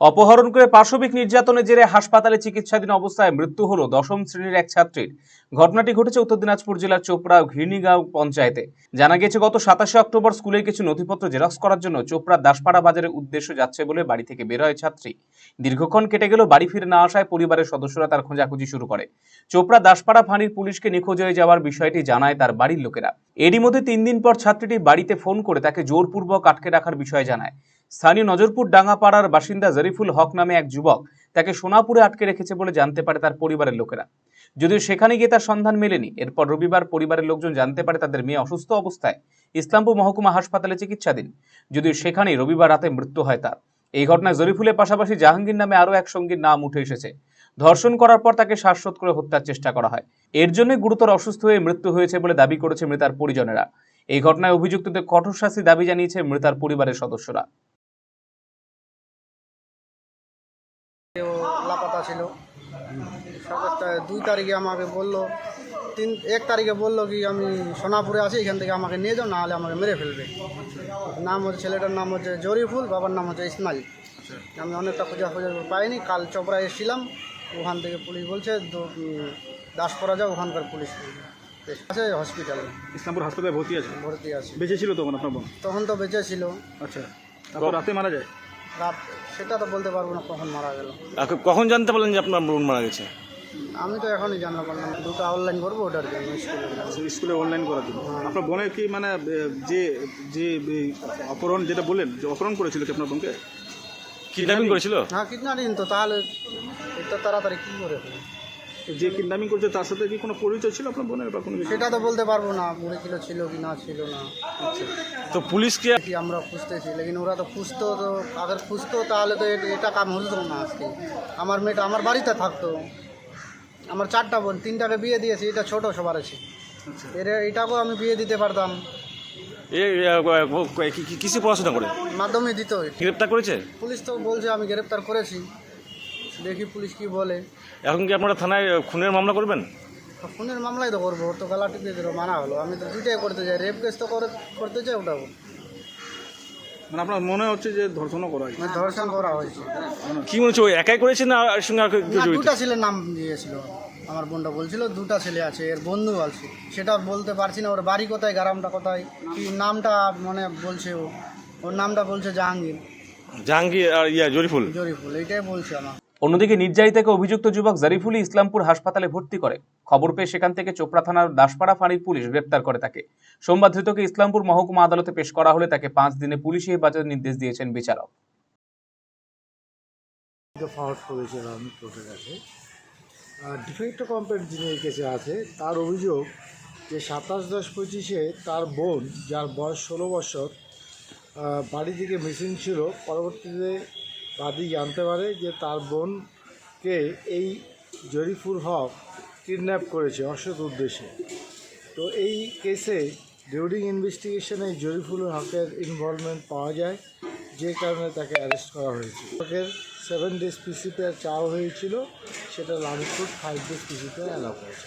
অপহরণ করে পাশবিক নির্যাতনের জেরে হাসপাতালে চিকিৎসাধীন অবস্থায় মৃত্যু হলো দশম শ্রেণির এক ছাত্রীর। ঘটনাটি ঘটেছে উত্তর দিনাজপুর জেলার চোপড়া ঘিরনিগাঁও পঞ্চায়েতে। জানা গেছে গত সাতাশে অক্টোবর স্কুলের কিছু নথিপত্র জেরক্স করার জন্য চোপড়া দাসপাড়া বাজারের উদ্দেশ্য যাচ্ছে বলে বাড়ি থেকে বের হয় ছাত্রী। দীর্ঘক্ষণ কেটে গেল বাড়ি ফিরে না আসায় পরিবারের সদস্যরা তার খোঁজাখুঁজি শুরু করে। চোপড়া দাসপাড়া ফাঁড়ির পুলিশকে নিখোঁজ হয়ে যাওয়ার বিষয়টি জানায় তার বাড়ির লোকেরা। এরই মধ্যে তিন দিন পর ছাত্রীটি বাড়িতে ফোন করে তাকে জোরপূর্বক আটকে রাখার বিষয় জানায়। স্থানীয় নজরপুর ডাঙ্গাপাড়ার বাসিন্দা জরিফুল হক নামে এক যুবক তাকে সোনাপুরে আটকে রেখেছে বলে জানতে পারে তার পরিবারের লোকেরা। যদিও সেখানে গিয়ে তার সন্ধান মেলেনি, এরপর রবিবার পরিবারের লোকজন জানতে পারে তাদের মেয়ে অসুস্থ অবস্থায় ইসলামপুর মহকুমা হাসপাতালে চিকিৎসাধীন। যদিও সেখানেই রবিবার রাতে মৃত্যু হয় তার। এই ঘটনায় জরিফুলের পাশাপাশি জাহাঙ্গীর নামে আরও এক সঙ্গীর নাম উঠে এসেছে। ধর্ষণ করার পর তাকে শ্বাসরোধ করে হত্যার চেষ্টা করা হয়। এর জন্য গুরুতর অসুস্থ হয়ে মৃত্যু হয়েছে বলে দাবি করেছে মৃতার পরিজনেরা। এই ঘটনায় অভিযুক্তদের কঠোর শাস্তি দাবি জানিয়েছে মৃতার পরিবারের সদস্যরা। ও লাপাতা ছিল। সকালটা দুই তারিখে আমাকে বলল তিন এক তারিখে বলল কি আমি সোনাপুরে আছি এখান থেকে আমাকে নিয়ে যাও নাহলে আমাকে মেরে ফেলবে। নাম হচ্ছে ছেলেটার নাম হচ্ছে জরিফুল বাবার নাম হচ্ছে ইসমাইল। আমি অনেকটা খোঁজা খোঁজা পাইনি কাল চপড়া এসেছিলাম ওখান থেকে পুলিশ বলছে দো- উম, দাসপড়া যাও ওখানকার পুলিশ আছে হসপিটালে ইসলামপুর হাসপাতালে ভর্তি আছে? ভর্তি আছে। বেঁচে ছিল তখন আপনার তখন তো বেঁচে ছিল। আচ্ছা তারপর রাতে মারা যায়? রাত সেটা তো বলতে পারব না কখন মারা গেল। কখন জানতে পারলেন যে আপনার বোন মারা গেছে? আমি তো এখনই জানতে পারলাম দুটো অনলাইন করব ওটার জন্য স্কুলে স্কুলে অনলাইন করার জন্য। আপনার বোনের কি মানে যে যে অপহরণ যেটা বললেন যে অপহরণ করেছিল কি আপনার বোনকে? কিডন্যাপিং করেছিল? হ্যাঁ কিডন্যাপিং তো তাহলে এটা তাড়াতাড়ি কী করে যে কিডন্যাপিং করেছে তার সাথে কি কোনো পরিচয় ছিল আপনার বোনের বা কোনো কিছু? সেটা তো বলতে পারব না কিলো ছিল কি না ছিল না। তো পুলিশকে কি আমরা খুঁজতেছি লেকিন ওরা তো খুঁজতো তো আগে খুঁজতো তাহলে তো এ- এটা কাম হতো না আজকে। আমার মেয়েটা আমার বাড়িতে থাকতো। আমার চারটা বোন তিনটাকে বিয়ে দিয়েছি এটা ছোট সবার আছে। এর এটাকেও আমি বিয়ে দিতে পারতাম। এ এ, ও, ও, কি- কি- কিসে পড়াশোনা করে? মাধ্যমে দিত গ্রেপ্তার করেছে? পুলিশ তো বলছে আমি গ্রেপ্তার করেছি। দেখি পুলিশ কি বলে। এখন কি আপনারা থানায় খুনের মামলা করবেন? খুনের মামলাই তো করব তো গলা টিপে দিল মানা হলো। আমি তো দুইটাই করতে চাই রেপ কেস তো করে করতে চাই ওটাও। মানে আপনার মনে হচ্ছে যে ধর্ষণও করা হয়েছে? মানে ধর্ষণ করা হয়েছে। কি মনে হচ্ছে ওই একাই করেছে না এর সঙ্গে আর কেউ জড়িত? দুটা ছেলের নাম দিয়েছিল। আমার বোনটা বলছিল দুটা ছেলে আছে এর বন্ধু আছে। সেটা বলতে পারছি না ওর বাড়ি কোথায় গ্রামটা কোথায় কি নামটা মানে বলছে ও। ওর নামটা বলছে জাহাঙ্গীর। জাহাঙ্গীর আর ইয়া জরিফুল? জরিফুল এইটাই বলছে আমার। অন্যদিকে নির্যাতিতাকে অভিযুক্ত যুবক জারিফুলি ইসলামপুর হাসপাতালে ভর্তি করে। খবর পেয়ে সেখান থেকে চোপড়া থানার দাসপাড়া ফাঁড়ির পুলিশ গ্রেপ্তার করে তাকে। সোমবার ধৃতকে ইসলামপুর মহকুমা আদালতে পেশ করা হলে তাকে পাঁচ দিনে পুলিশি হেফাজতের নির্দেশ দিয়েছেন বিচারক। ডিফেক্ট কমপ্লেন্ট যিনি এই কেসে আছে, তার অভিযোগ যে সাতাশ দশ পঁচিশে তার বোন, যার বয়স ষোলো বছর বাড়ি থেকে মিসিং ছিল, পরবর্তীতে বাদী জানতে পারে যে তার বোনকে এই জরিফুল হক কিডন্যাপ করেছে অসৎ উদ্দেশ্যে। তো এই কেসে ডিউরিং ইনভেস্টিগেশনে জরিফুল হকের ইনভলভমেন্ট পাওয়া যায়, যে কারণে তাকে অ্যারেস্ট করা হয়েছে। হকের সেভেন ডেজ পিসিতে চাওয়া হয়েছিল, সেটা লামিপুর ফাইভ ডেজ পিসিতে অ্যালাউ করেছে।